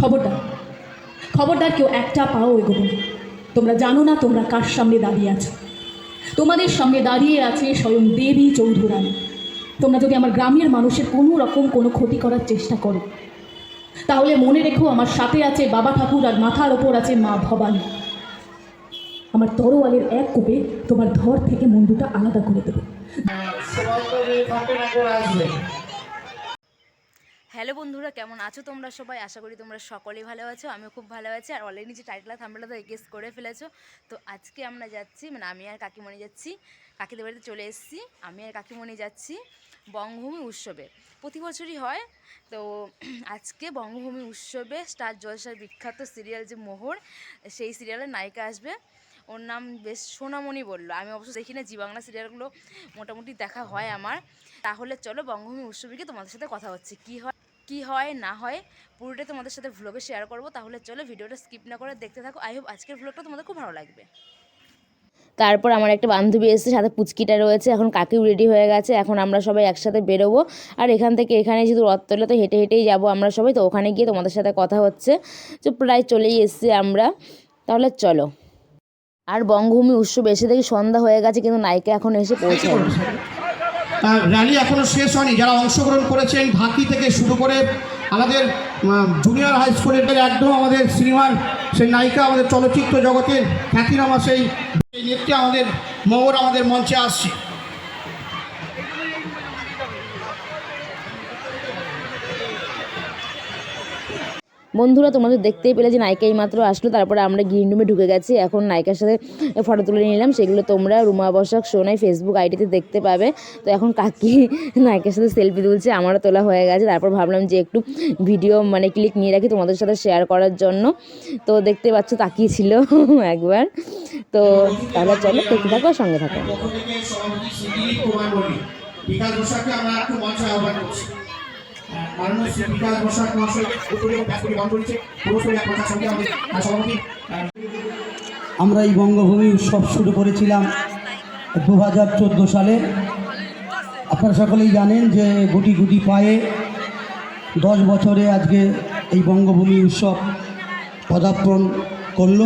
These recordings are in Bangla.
খবরদার খবরদার কেউ একটা পাও এগোবে তোমরা জানো না তোমরা কার সামনে দাঁড়িয়ে আছো। তোমাদের সামনে দাঁড়িয়ে আছে স্বয়ং দেবী চৌধুরানী। তোমরা যদি আমার গ্রামের মানুষের কোনো রকম কোনো ক্ষতি করার চেষ্টা করো, তাহলে মনে রেখো আমার সাথে আছে বাবা ঠাকুর আর মাথার ওপর আছে মা ভবানী। আমার তরোয়ালের এক কোপে তোমার ধর থেকে মুন্ডুটা আলাদা করে দেবে। হ্যালো বন্ধুরা, কেমন আছো তোমরা সবাই? আশা করি তোমরা সকলেই ভালো আছো, আমিও খুব ভালো আছি। আর অলরেডি যে টাইটলা থামলা তো গেস করে ফেলেছো, তো আজকে আমরা যাচ্ছি মানে আমি আর কাকিমণি যাচ্ছি, কাকিদের বাড়িতে চলে এসেছি, আমি আর কাকিমণি যাচ্ছি বঙ্গভূমি উৎসবে। প্রতি বছরই হয়, তো আজকে বঙ্গভূমি উৎসবে স্টার জলসার বিখ্যাত সিরিয়াল যে মোহর, সেই সিরিয়ালের নায়িকা আসবে। ওর নাম বেশ সোনামণি বলল। আমি অবশ্য দেখি না, জি বাংলা সিরিয়ালগুলো মোটামুটি দেখা হয় আমার। তাহলে চলো বঙ্গভূমি উৎসবে গিয়ে তোমাদের সাথে কথা হচ্ছে, কি হয়? কি হয় না হয় পুরোটাই তোমাদের সাথে ভ্লগে শেয়ার করব। তাহলে চলো ভিডিওটা স্কিপ না করে দেখতে থাকো। আই হোপ আজকের ভ্লগটা তোমাদের খুব ভালো লাগবে। তারপর আমার একটা বান্ধবী এসেছে সাথে পুচকিটা রয়েছে। এখন কাকিও রেডি হয়ে গেছে। এখন আমরা সবাই একসাথে বেরোবো। আর এখান থেকে এখানে যেহেতু রথতলা তো হেঁটে হেঁটেই যাব আমরা সবাই তো ওখানে গিয়ে তোমাদের সাথে কথা হচ্ছে। তো প্রায় চলেই এসেছি আমরা। তাহলে চলো। আর বঙ্গভূমি উৎসব এসে দেখি সন্ধ্যা হয়ে গেছে কিন্তু নায়িকা এখন এসে পৌঁছায়নি আহ, র্যালি এখনও শেষ হয়নি। যারা অংশগ্রহণ করেছেন ঢাকি থেকে শুরু করে আমাদের জুনিয়র হাই স্কুলের একদম আমাদের সিনেমার সেই নায়িকা আমাদের চলচ্চিত্র জগতের খ্যাতিনামা সেই নেত্রী আমাদের মহর আমাদের মঞ্চে আসছে। বন্ধুরা, তোমাদের দেখতেই পেলে যে নায়িকা মাত্র আসলো, তারপরে আমরা গ্রিন রুমে ঢুকে গেছি। এখন নায়িকার সাথে ফটো তুলে নিলাম। সেগুলো তোমরা রুমা বসাক, সোনাই ফেসবুক আইডিতে দেখতে পাবে। তো এখন কাকি নায়িকার সাথে সেলফি তুলছে, আমারও তোলা হয়ে গেছে। তারপর ভাবলাম যে একটু ভিডিও মানে ক্লিক নিয়ে রাখি তোমাদের সাথে শেয়ার করার জন্য। তো দেখতে পাচ্ছ তাকিয়েছিল একবার। তো তাহলে চলো দেখতে থাকো সঙ্গে থাকো। বিকাশ আমরা একটু আহ্বান করছি। আমরা এই বঙ্গভূমি উৎসব শুরু করেছিলাম দু হাজার চোদ্দ সালে। আপনারা সকলেই জানেন যে গুটি গুটি পায়ে দশ বছরে আজকে এই বঙ্গভূমি উৎসব পদার্পণ করল।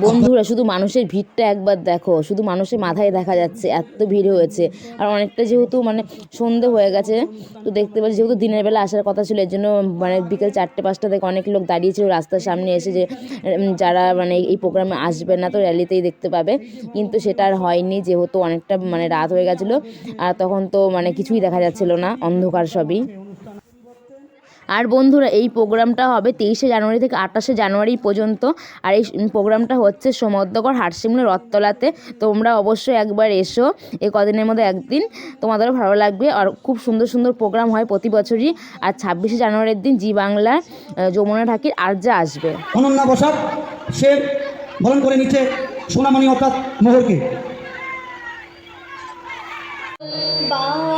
বন্ধুরা, শুধু মানুষের ভিড়টা একবার দেখো। শুধু মানুষের মাথায় দেখা যাচ্ছে, এত ভিড় হয়েছে। আর অনেকটা যেহেতু মানে সন্ধে হয়ে গেছে, তো দেখতে পাচ্ছি যেহেতু দিনের বেলা আসার কথা ছিল, এর জন্য মানে বিকেল চারটে, পাঁচটা থেকে অনেক লোক দাঁড়িয়েছিল রাস্তার সামনে এসে যে যারা মানে এই প্রোগ্রামে আসবে না, তো র্যালিতেই দেখতে পাবে। কিন্তু সেটা আর হয়নি, যেহেতু অনেকটা মানে রাত হয়ে গেছিল। আর তখন তো মানে কিছুই দেখা যাচ্ছিল না, অন্ধকার সবই। আর বন্ধুরা এই প্রোগ্রামটা হবে তেইশে জানুয়ারি থেকে আঠাশে জানুয়ারি পর্যন্ত। আর এই প্রোগ্রামটা হচ্ছে সমদ্রগড় হাটসিমলা রথতলাতে। তোমরা অবশ্যই একবার এসো এই কদিনের মধ্যে একদিন। তোমাদেরও ভালো লাগবে। আর খুব সুন্দর সুন্দর প্রোগ্রাম হয় প্রতি বছরই। আর ছাব্বিশে জানুয়ারির দিন জি বাংলার যমুনা ঠাকির আর্যা আসবে। অনন্যা বসাক সে বরণ করে নিচ্ছে সোনামণি অর্থাৎ মোহরকে। বাংলার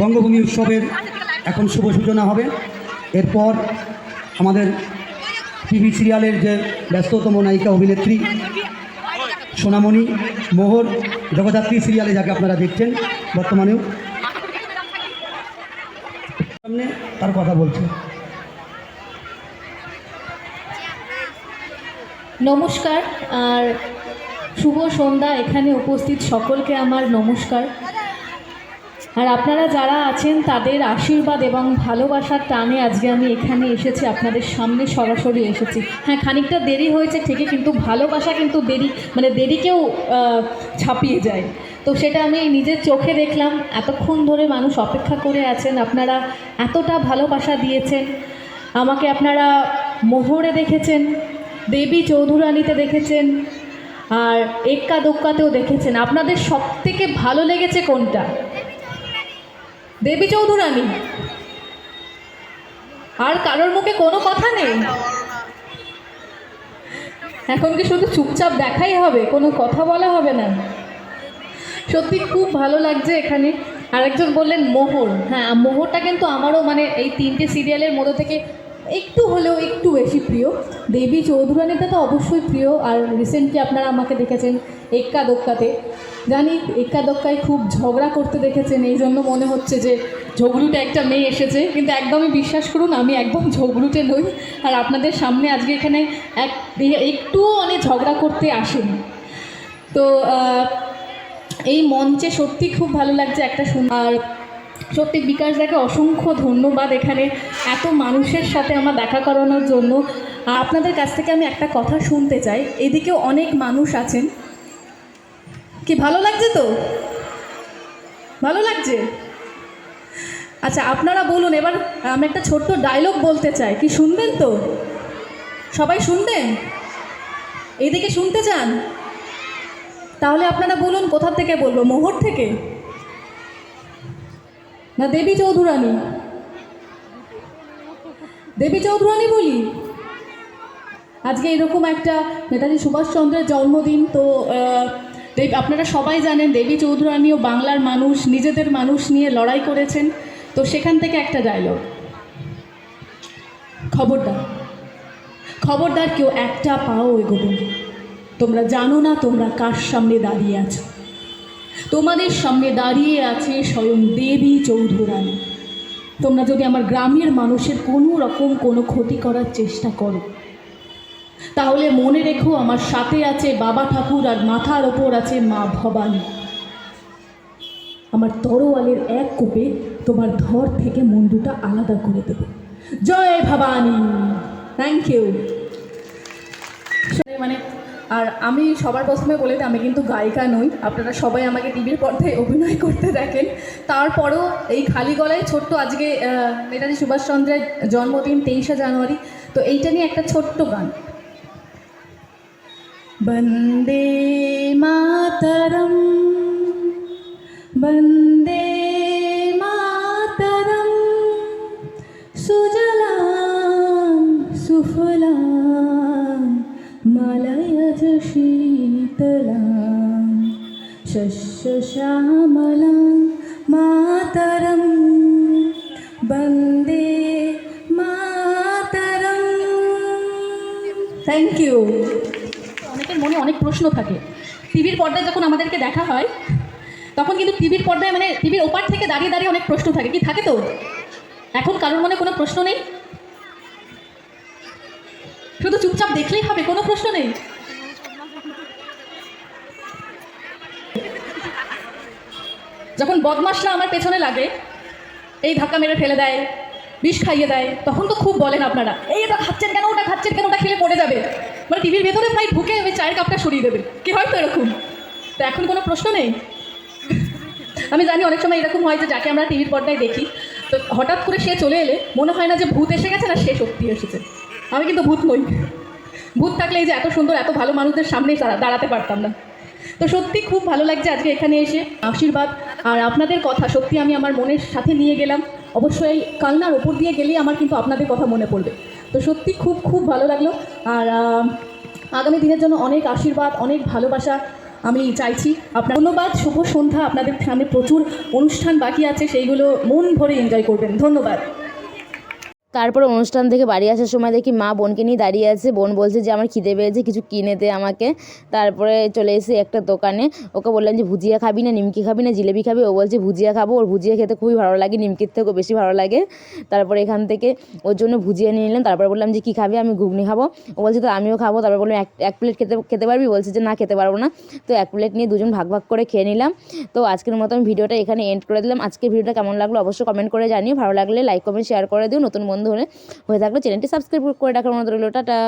বঙ্গভূমি উৎসবের এখন শুভ সূচনা হবে। এরপর আমাদের টিভি সিরিয়ালের যে ব্যস্ততম নায়িকা অভিনেত্রী সোনামণি মোহর, জগদ্ধাত্রী সিরিয়ালে যাকে আপনারা দেখছেন বর্তমানেও। সামনে তার কথা বলছে। নমস্কার, আর শুভ সন্ধ্যা এখানে উপস্থিত সকলকে আমার নমস্কার। আর আপনারা যারা আছেন, তাদের আশীর্বাদ এবং ভালোবাসার টানে আজকে আমি এখানে এসেছি, আপনাদের সামনে সরাসরি এসেছি। হ্যাঁ খানিকটা দেরি হয়েছে ঠিকই, কিন্তু ভালোবাসা কিন্তু দেরি মানে দেরিকেও ছাপিয়ে যায়। তো সেটা আমি নিজের চোখে দেখলাম, এতক্ষণ ধরে মানুষ অপেক্ষা করে আছেন, আপনারা এতটা ভালোবাসা দিয়েছেন, আমাকে আপনারা মোহরে দেখেছেন, দেবী চৌধুরানীতে দেখেছেন, আর এক্কা দোক্কাতেও দেখেছেন। আপনাদের সব থেকে ভালো লেগেছে কোনটা? দেবী চৌধুরানী। আর কারোর মুখে কোনো কথা নেই? এখন কি শুধু চুপচাপ দেখাই হবে? কোনো কথা বলা হবে না। সত্যি খুব ভালো লাগছে এখানে। আরেকজন বললেন, মোহর। হ্যাঁ মোহরটা কিন্তু আমারও মানে এই তিনটে সিরিয়ালের মধ্যে থেকে একটু হলেও একটু বেশি প্রিয়। দেবী চৌধুরানীটা তো অবশ্যই প্রিয়। আর রিসেন্টলি আপনারা আমাকে দেখেছেন, এক্কা দোক্কাতে। জানি এক্কা দোক্কায় খুব ঝগড়া করতে দেখেছেন, এই জন্য মনে হচ্ছে যে ঝগড়ুটে একটা মেয়ে এসেছে। কিন্তু একদমই বিশ্বাস করুন, আমি একদম ঝগড়ুটে নই। আর আপনাদের সামনে আজকে এখানে এক একটুও মানে ঝগড়া করতে আসেনি। তো এই মঞ্চে সত্যি খুব ভালো লাগছে একটা আর সত্যি বিকাশ দাকে অসংখ্য ধন্যবাদ এখানে এত মানুষের সাথে আমার দেখা করানোর জন্য। আপনাদের কাছ থেকে আমি একটা কথা শুনতে চাই। এদিকেও অনেক মানুষ আছেন। কি ভালো লাগছে তো? ভালো লাগছে? আচ্ছা আপনারা বলুন, এবার আমি একটা ছোট্ট ডায়লগ বলতে চাই। কি শুনবেন তো? সবাই শুনবেন? এদিকে শুনতে চান? তাহলে আপনারা বলুন, কোথা থেকে বলব? মোহর থেকে? না দেবী চৌধুরানী? দেবী চৌধুরানী বলি? আজকে এরকম একটা নেতাজি সুভাষচন্দ্রের জন্মদিন, তো দেব আপনারা সবাই জানেন দেবী চৌধুরানীও বাংলার মানুষ, নিজেদের মানুষ নিয়ে লড়াই করেছেন। তো সেখান থেকে একটা ডায়লগ খবরদার। খবরদার কেউ একটা পাও এগোবে তোমরা জানো না তোমরা কার সামনে দাঁড়িয়ে আছো। তোমাদের সামনে দাঁড়িয়ে আছে স্বয়ং দেবী চৌধুরানী। তোমরা যদি আমার গ্রামের মানুষের কোনো রকম কোনো ক্ষতি করার চেষ্টা করো তাহলে মনে রেখো আমার সাথে আছে বাবা ঠাকুর আর মাথার ওপর আছে মা ভবানী। আমার তরোয়ালের এক কোপে তোমার ধর থেকে মুন্ডুটা আলাদা করে দেবে। জয় ভবানী। থ্যাংক ইউ মানে আর আমি সবার প্রথমে বলে আমি কিন্তু গায়িকা নই। আপনারা সবাই আমাকে টিভির পর্দায় অভিনয় করতে দেখেন। তারপরও এই খালি গলায় ছোট্ট আজকে নেতাজি সুভাষচন্দ্রের জন্মদিন তেইশে জানুয়ারি। তো এইটা নিয়ে একটা ছোট্ট গান। വന്ദേ മാതരം. വന്ദേ മാതരം. സുജലാം സുഫലാം. മലയജ ശീതലാം ശശ്യശ്യാമലാം മാതരം. വന്ദേ മാതരം. താങ്ക് യു মনে অনেক প্রশ্ন থাকে। টিভির পর্দায় যখন আমাদেরকে দেখা হয়, তখন কিন্তু টিভির পর্দায় মানে টিভির ওপার থেকে দাঁড়িয়ে দাঁড়িয়ে অনেক প্রশ্ন থাকে। কি থাকে তো? এখন কারোর মনে কোনো প্রশ্ন নেই? শুধু চুপচাপ দেখলেই হবে, কোনো প্রশ্ন নেই? যখন বদমাসরা আমার পেছনে লাগে, এই ধাক্কা মেরে ফেলে দেয়, বিষ খাইয়ে দেয়, তখন তো খুব বলেন আপনারা, এই এটা খাচ্ছেন কেন? ওটা খাচ্ছেন কেন? ওটা খেলে পড়ে যাবে। মানে টিভির ভেতরে প্রায় ঢুকে ওই চায়ের কাপটা সরিয়ে দেবে। কি হয় তো এরকম? তো এখন কোনো প্রশ্ন নেই? আমি জানি অনেক সময় এরকম হয় যে যাকে আমরা টিভির পর্দায় দেখি, তো হঠাৎ করে সে চলে এলে মনে হয় না যে ভূত এসে গেছে না সে সত্যি এসেছে। আমি কিন্তু ভূত নই। ভূত থাকলে এই যে এত সুন্দর, এত ভালো মানুষদের সামনেই দাঁড়াতে পারতাম না। তো সত্যি খুব ভালো লাগছে আজকে এখানে এসে। আশীর্বাদ। আর আপনাদের কথা সত্যি আমি আমার মনের সাথে নিয়ে গেলাম। অবশ্যই কালনার ওপর দিয়ে গেলেই আমার কিন্তু আপনাদের কথা মনে পড়বে। তো সত্যি খুব খুব ভালো লাগল। আর আগামী দিনের জন্য অনেক আশীর্বাদ, অনেক ভালোবাসা আমি চাইছি। আপনার ধন্যবাদ, শুভ সন্ধ্যা। আপনাদের সামনে প্রচুর অনুষ্ঠান বাকি আছে, সেইগুলো মন ভরে এনজয় করবেন। ধন্যবাদ। তারপরে অনুষ্ঠান থেকে বাড়ি আসার সময় দেখি মা বোনকে নিয়ে দাঁড়িয়ে আছে। বোন বলছে যে, আমার খিদে পেয়েছে, কিছু কিনে দে আমাকে। তারপরে চলে এসে একটা দোকানে। ওকে বললাম যে, ভুজিয়া খাবি না, নিমকি খাবি না জিলেবি খাবি? ও বলছে, ভুজিয়া খাব, ওর ভুজিয়া খেতে খুবই ভালো লাগে, নিমকির থেকেও বেশি ভালো লাগে। তারপরে এখান থেকে ওর জন্য ভুজিয়া নিয়ে নিলাম। তারপরে বললাম যে, কী খাবি? আমি ঘুগনি খাব। ও বলছে, তো আমিও খাব। তারপর বললাম, এক এক প্লেট খেতে খেতে পারবি? বলছে যে, না, খেতে পারব না। তো এক প্লেট নিয়ে দুজন ভাগ ভাগ করে খেয়ে নিলাম। তো আজকের মতো আমি ভিডিওটা এখানে এন্ড করে দিলাম। আজকে ভিডিওটা কেমন লাগল অবশ্যই কমেন্ট করে জানিও। ভালো লাগলে লাইক কমেন্ট শেয়ার করে দিও। নতুন বন্ধু হলে হয়ে থাকলে চ্যানেলটি সাবস্ক্রাইব করে রাখার মতো রইল টাটা।